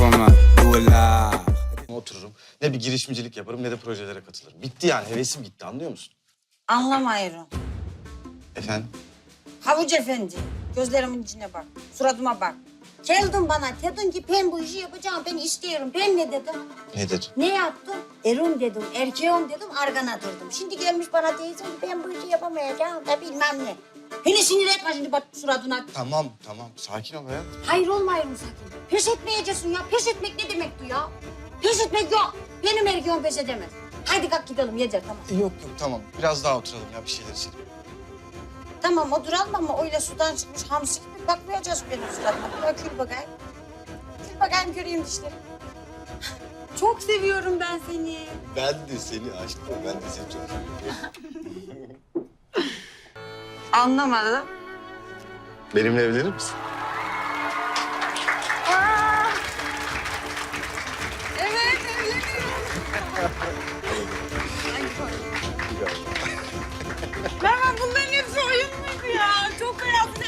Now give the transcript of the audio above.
it live. Otururum. Ne bir girişimcilik yaparım ne de projelere katılırım. Bitti yani hevesim gitti anlıyor musun? Anlamayırım. Efendim? Havuç efendi, gözlerimin içine bak, suratıma bak. Geldin bana, dedin ki ben bu işi yapacağım, ben istiyorum. Ben ne dedim? Ne dedin? Ne yaptım? Erum dedim, erkeğim dedim, argana durdum. Şimdi gelmiş bana diyorsun ki ben bu işi yapamayacağım da bilmem ne. Beni sinir etme şimdi bak suratına. Tamam tamam sakin ol hayat. Hayır olmayırım sakin. Pes etmeyeceksin ya. Pes etmek ne demekti ya? Pes etmek yok. Benim erkeğim pes edemez. Haydi kalk gidelim yeter tamam. Yok yok tamam biraz daha oturalım ya bir şeyler içelim. Tamam oturalım ama öyle sudan çıkmış hamsi gibi bakmayacağız benim suratıma. Kül bakayım. Kül bakayım göreyim dişleri. Çok seviyorum ben seni. Ben de seni aşkım ben de seni çok seviyorum. Anlamadım. Benimle evlenir misin? Aa! Evet, evleniyorum. Bunların hepsi oyun muydu ya? Çok hayatım